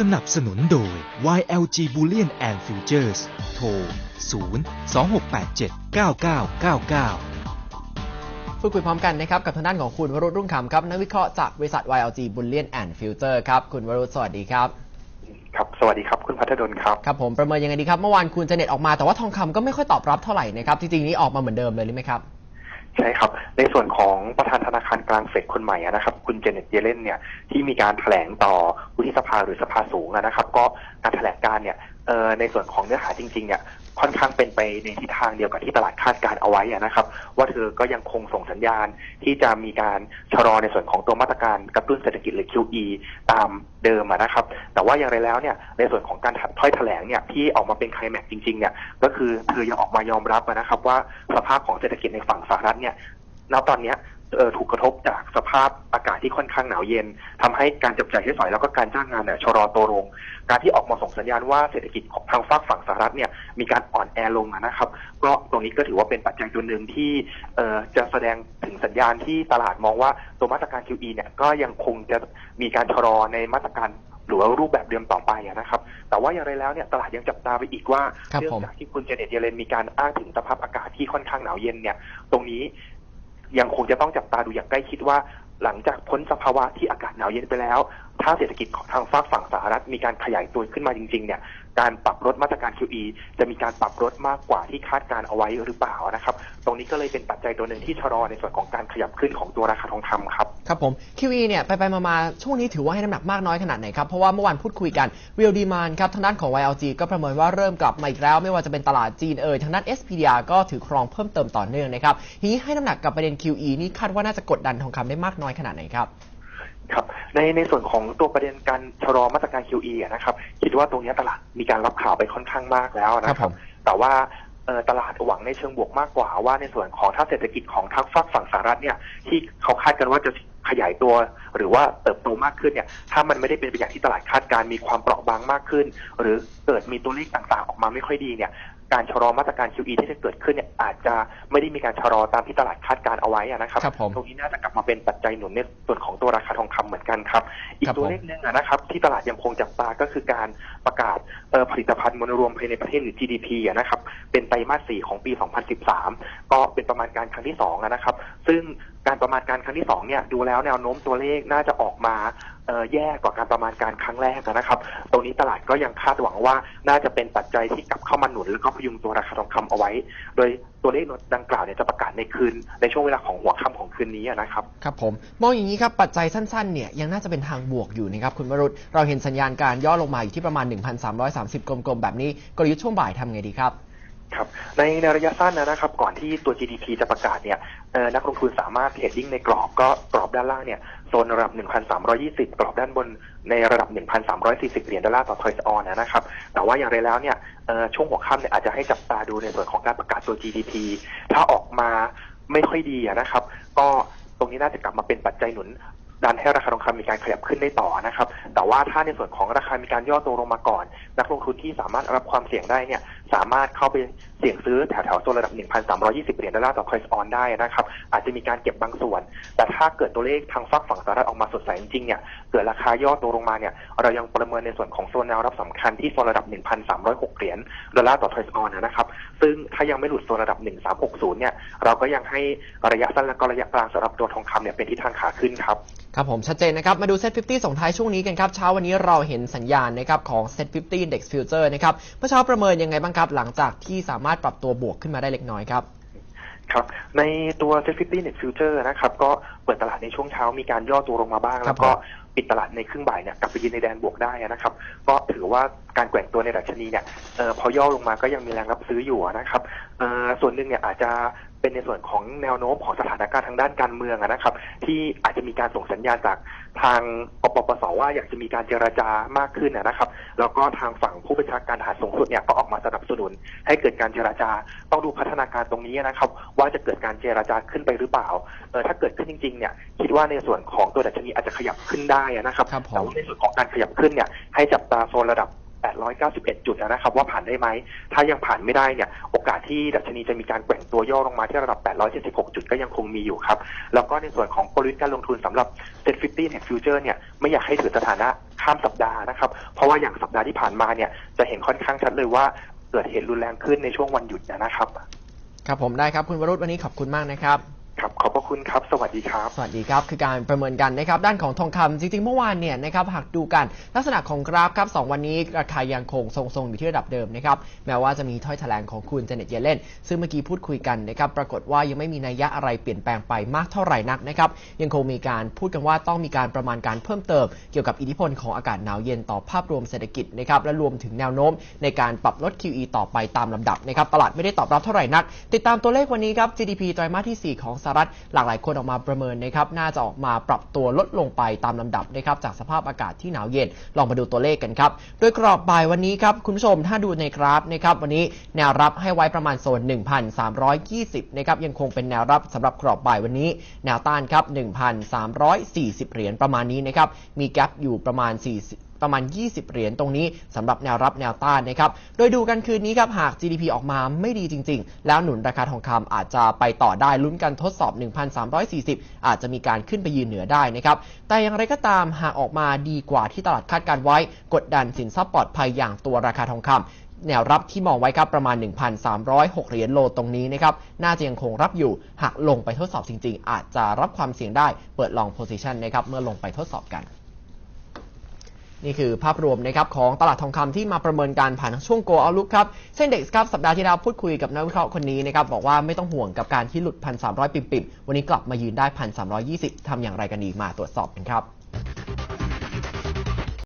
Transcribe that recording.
สนับสนุนโดย YLG Bullion and Futures โทร 0 2687 9999 พูดคุยพร้อมกันนะครับกับทางด้านของคุณวรุษรุ่งคำครับนักวิเคราะห์จากบริษัท YLG Bullion and Future ครับ คุณวรุษสวัสดีครับ ครับ สวัสดีครับ คุณพัฒดลครับ ครับผมประเมินยังไงดีครับ เมื่อวานคุณเจเน็ตออกมาแต่ว่าทองคำก็ไม่ค่อยตอบรับเท่าไหร่นะครับจริงๆนี่ออกมาเหมือนเดิมเลยหรือไม่ครับ ใช่ครับ ในส่วนของประธานธนาคารกลางเฟดคนใหม่นะครับ คุณเจเน็ตเยเลนเนี่ยที่มีการแถลงต่อวุฒิสภาหรือสภาสูงนะครับ ก็การแถลงการเนี่ยในส่วนของเนื้อหาจริงๆเนี่ยค่อนข้างเป็นไปในทิศทางเดียวกับที่ตลาดคาดการเอาไว้นะครับ ว่าเธอก็ยังคงส่งสัญญาณที่จะมีการชะลอในส่วนของตัวมาตรการกระตุ้นเศรษฐกิจหรือ QE ตามเดิมนะครับ แต่ว่าอย่างไรแล้วเนี่ยในส่วนของการถ้อยแถลงเนี่ยที่ออกมาเป็นไคลแม็กซ์จริงๆเนี่ยก็คือเธอยังออกมายอมรับนะครับว่าสภาพของเศรษฐกิจในฝั่งสหรัฐเนี่ยณตอนเนี้ยถูกกระทบจากสภาพอากาศที่ค่อนข้างหนาวเย็นทำให้การจับจ่ายใช้สอยแล้วก็การจ้างงานเนี่ยชะลอตัวลง การที่ออกมาส่งสัญญาณว่าเศรษฐกิจของทางฝากฝั่งสหรัฐเนี่ยมีการอ่อนแอลงนะครับ ก็ตรงนี้ก็ถือว่าเป็นปัจจัยตัวหนึ่งที่จะแสดงถึงสัญญาณที่ตลาดมองว่าตัวมาตรการ QE เนี่ยก็ยังคงจะมีการชะลอในมาตรการ หรือว่ารูปแบบเดิมต่อไปอะนะครับ แต่ว่าอย่างไรแล้วเนี่ยตลาดยังจับตาไปอีกว่าครับเนื่อผมงจากที่คุณเจเน็ตเยเลนมีการอ้างถึงสภาพอากาศที่ค่อนข้างหนาวเย็นเนี่ย ตรงนี้ยังคงจะต้องจับตาดูอย่างใกล้ชิดว่า หลังจากพ้นสภาวะที่อากาศหนาวเย็นไปแล้วถ้าเศรษฐกิจของทางฝากฝั่งสหรัฐมีการขยายตัวขึ้นมาจริงๆเนี่ยการปรับลดมาตรการ QE จะมีการปรับลดมากกว่าที่คาดการเอาไว้หรือเปล่านะครับ ตรงนี้ก็เลยเป็นปัจจัยตัวหนึ่งที่ชะลอในส่วนของการขยับขึ้นของตัวราคาทองคำครับ ครับผม QE เนี่ยไปไปๆมาๆช่วงนี้ถือว่าให้น้ำหนักมากน้อยขนาดไหนครับ เพราะว่าเมื่อวานพูดคุยกัน Real Demand ครับทางด้านของ YLG ก็ประเมินว่าเริ่มกลับมาอีกแล้ว ไม่ว่าจะเป็นตลาดจีนเอ่ยทางด้าน SPDR ก็ถือครองเพิ่มเติมต่อเนื่องนะครับทีนี้ให้น้ำหนักกับประเด็น QE นี่คาดว่าน่าจะกดดันทองคำได้มากน้อยขนาดไหนครับ ครับในในส่วนของตัวประเด็นการชะลอมาตรการ QE อะนะครับ คิดว่าตรงนี้ตลาดมีการรับข่าวไปค่อนข้างมากแล้วนะคครัรับบ ผม แต่ว่าเอ่อตลาดหวังในเชิงบวกมากกว่าว่าในส่วนของถ้าเศรษฐกิจของทั้งฝั่งฝั่งสหรัฐเนี่ยที่เขาคาดกันว่าจะขยายตัว หรือว่าเติบโตมากขึ้นเนี่ยถ้ามันไม่ได้เป็นไปอย่างที่ตลาดคาดการณ์มีความเปราะบางมากขึ้น หรือเกิดมีตัวเลขต่างๆออกมาไม่ค่อยดีเนี่ย การชะลอมาตรการ QE ที่จะเกิดขึ้นเนี่ยอาจจะไม่ได้มีการชะลอตามที่ตลาดคาดการณ์เอาไว้อะนะครับครับผมตรงนี้น่าจะกลับมาเป็นปัจจัยหนุนในส่วนของตัวราคาทองคำเหมือนกันครับ อีกครับตัวผมเลขหนึงอะนะครับ ที่ตลาดยังคงจับตาก็คือการประกาศเอ่อผลิตภัณฑ์มวลรวมภายในประเทศหรือ GDP อะนะครับเป็นไตรมาสสี่ของปี 2013 ก็เป็นประมาณการครั้งที่สองอะนะครับ ซึ่งการ ประมาณการครั้งที่สองเนี่ยดูแล้วแนวโน้มตัวเลขน่าจะออกมาแย่กว่าการประมาณการครั้งแรกนะครับ ตรงนี้ตลาดก็ยังคาดหวังว่าน่าจะเป็นปัจจัยที่กลับเข้ามาหนุนแล้วก็พยุงตัวราคาทองคำเอาไว้ โดยตัวเลขดังกล่าวเนี่ยจะประกาศในคืน ในช่วงเวลาของหัวค่ำของคืนนี้นะครับ ครับผม มองอย่างนี้ครับปัจจัยสั้นๆเนี่ยยังน่าจะเป็นทางบวกอยู่นะครับคุณวรุษเราเห็นสัญญาณการย่อลงมาอยู่ที่ประมาณ 1,330 กลมๆแบบนี้กลยุทธ์ช่วงบ่ายทำไงดีครับ ครับในในระยะสั้นนะครับ ก่อนที่ตัว GDP จะประกาศเนี่ยนักลงทุนสามารถเทรดดิ้งในกรอบก็กรอบด้านล่างเนี่ยโซนระดับ 1,320 กรอบด้านบนในระดับ 1,340 เหรียญดอลลาร์ต่อทอยส์ออนนะครับ แต่ว่าอย่างไรแล้วเนี่ยช่วงหัวค่ำเนี่ยอาจจะให้จับตาดูในส่วนของการประกาศตัว GDP ถ้าออกมาไม่ค่อยดีนะครับ ก็ตรงนี้น่าจะกลับมาเป็นปัจจัยหนุนดันให้ราคาทองคำมีการขยับขึ้นได้ต่อนะครับ แต่ว่าถ้าในส่วนของราคามีการย่อตัวลงมาก่อน นักลงทุนที่สามารถรับความเสี่ยงได้เนี่ย สามารถเข้าไปเสี่ยงซื้อแถวๆโซนระดับ 1,320 เหรียญดอลลาร์ต่อ price on ได้นะครับ อาจจะมีการเก็บบางส่วน แต่ถ้าเกิดตัวเลขทางฝั่งฝั่งสหรัฐออกมาสดใสจริงๆเนี่ย เกิดราคาย่อตัวลงมาเนี่ย เรายังประเมินในส่วนของโซนแนวรับสำคัญที่โซนระดับ 1,306 เหรียญดอลลาร์ต่อ price on นะครับ ซึ่งถ้ายังไม่หลุดโซนระดับ 1360 เนี่ย เราก็ยังให้ระยะสั้นและก็ระยะกลางสำหรับตัวทองคำเนี่ยเป็นทิศทางขาขึ้นครับ ครับผมชัดเจนนะครับ มาดู Set 50ส่งท้ายช่วงนี้กันครับ เช้าวันนี้เราเห็นสัญญาณนะครับของ Set 50 Index Future นะครับ เมื่อเช้าประเมินยังไงบ้างครับหลังจากที่สามารถปรับตัวบวกขึ้นมาได้เล็กน้อยครับครับในตัว Set 50 Net Future นะครับก็เปิดตลาดในช่วงเช้ามีการย่อตัวลงมาบ้างครัแล้บวก็ผมปิดตลาดในครึ่งบ่ายเนี่ยกลับไปยืนในแดนบวกได้นะครับก็ถือว่าการแกว่งตัวในดัชนีเนี่ยเออพอย่อลงมาก็ยังมีแรงรับซื้ออยู่นะครับเออส่วนหนึ่งเนี่ยอาจจะ เป็นในส่วนของแนวโน้มของสถานการณ์ทางด้านการเมืองอะนะครับ ที่อาจจะมีการส่งสัญญาณจากทางปปปสว่าอยากจะมีการเจรจามากขึ้นอะนะครับ แล้วก็ทางฝั่งผู้บัญชาการทหารสูงสุดเนี่ยก็ออกมาสนับสนุน ให้เกิดการเจรจาต้องดูพัฒนาการตรงนี้นะครับ ว่าจะเกิดการเจรจาขึ้นไปหรือเปล่าเออถ้าเกิดขึ้นจริงๆเนี่ยคิดว่าในส่วนของตัวดัชนีอาจจะขยับขึ้นได้อะนะครับครับผมแต่ว่าในส่วนของการขยับขึ้นเนี่ยให้จับตาโซนระดับ 891 จุดนะครับ ว่าผ่านได้ไหม ถ้ายังผ่านไม่ได้เนี่ย โอกาสที่ดัชนีจะมีการแกว่งตัวย่อลงมาที่ระดับ 876 จุดก็ยังคงมีอยู่ครับ แล้วก็ในส่วนของกลยุทธ์การลงทุนสำหรับ Set 50 Net Future เนี่ย ไม่อยากให้ถือสถานะข้ามสัปดาห์นะครับ เพราะว่าอย่างสัปดาห์ที่ผ่านมาเนี่ย จะเห็นค่อนข้างชัดเลยว่าเกิดเหตุรุนแรงขึ้นในช่วงวันหยุดนะครับ ครับผมได้ครับคุณวรุษวันนี้ขอบคุณมากนะครับ ครับขอบพระคุณครับ สวัสดีครับ สวัสดีครับ คือการประเมินกันนะครับ ด้านของทองคำจริงๆ เมื่อวานเนี่ยนะครับ หากดูกันลักษณะของกราฟครับสองวันนี้ราคายังคงทรงๆ อยู่ที่ระดับเดิมนะครับ แม้ว่าจะมีถ้อยแถลงของคุณเจเน็ตเยเลนซึ่งเมื่อกี้พูดคุยกันนะครับ ปรากฏว่ายังไม่มีนัยยะอะไรเปลี่ยนแปลงไปมากเท่าไหร่นักนะครับ ยังคงมีการพูดกันว่าต้องมีการประมาณการเพิ่มเติม เกี่ยวกับอิทธิพลของอากาศหนาวเย็นต่อภาพรวมเศรษฐกิจนะครับ และรวมถึงแนวโน้มในการปรับลด QE ต่อไปตามลำดับนะครับ ตลาดไม่ได้ตอบรับเท่าไหร่นัก ติดตามตัวเลขวันนี้ครับ GDP ไตรมาสที่ 4 ของสหรัฐหลากหลายคนออกมาประเมินนะครับน่าจะออกมาปรับตัวลดลงไปตามลำดับนะครับจากสภาพอากาศที่หนาวเย็นลองมาดูตัวเลขกันครับโดยกรอบบ่ายวันนี้ครับคุณผู้ชมถ้าดูในกราฟนะครับวันนี้แนวรับให้ไว้ประมาณโซน 1,320นะครับยังคงเป็นแนวรับสำหรับกรอบบ่ายวันนี้ แนวต้านครับ1,340 เหรียญประมาณนี้นะครับมีแกลบอยู่ประมาณ40 ประมาณ 20 เหรียญตรงนี้สำหรับแนวรับแนวต้านนะครับ โดยดูกันคืนนี้ครับหาก GDP ออกมาไม่ดีจริง ๆ แล้วหนุนราคาทองคำอาจจะไปต่อได้ลุ้นกันทดสอบ 1,340 อาจจะมีการขึ้นไปยืนเหนือได้นะครับ แต่อย่างไรก็ตามหากออกมาดีกว่าที่ตลาดคาดการไว้ กดดันสินทรัพย์ปลอดภัยอย่างตัวราคาทองคำแนวรับที่มองไว้ครับประมาณ 1,306 เหรียญโลตรงนี้นะครับน่าจะยังคงรับอยู่ หากลงไปทดสอบจริง ๆ อาจจะรับความเสี่ยงได้เปิดลองโพซิชันนะครับเมื่อลงไปทดสอบกัน นี่คือภาพรวมนะครับของตลาดทองคำที่มาประเมินการผ่านช่วงโกเอาลุกครับ เส้นเด็กครับสัปดาห์ที่แล้วพูดคุยกับนักวิเคราะห์คนนี้นะครับบอกว่าไม่ต้องห่วงกับการที่หลุด 1,300 ปิ่มๆ วันนี้กลับมายืนได้ 1,320ทำอย่างไรกันดีมาตรวจสอบกันครับ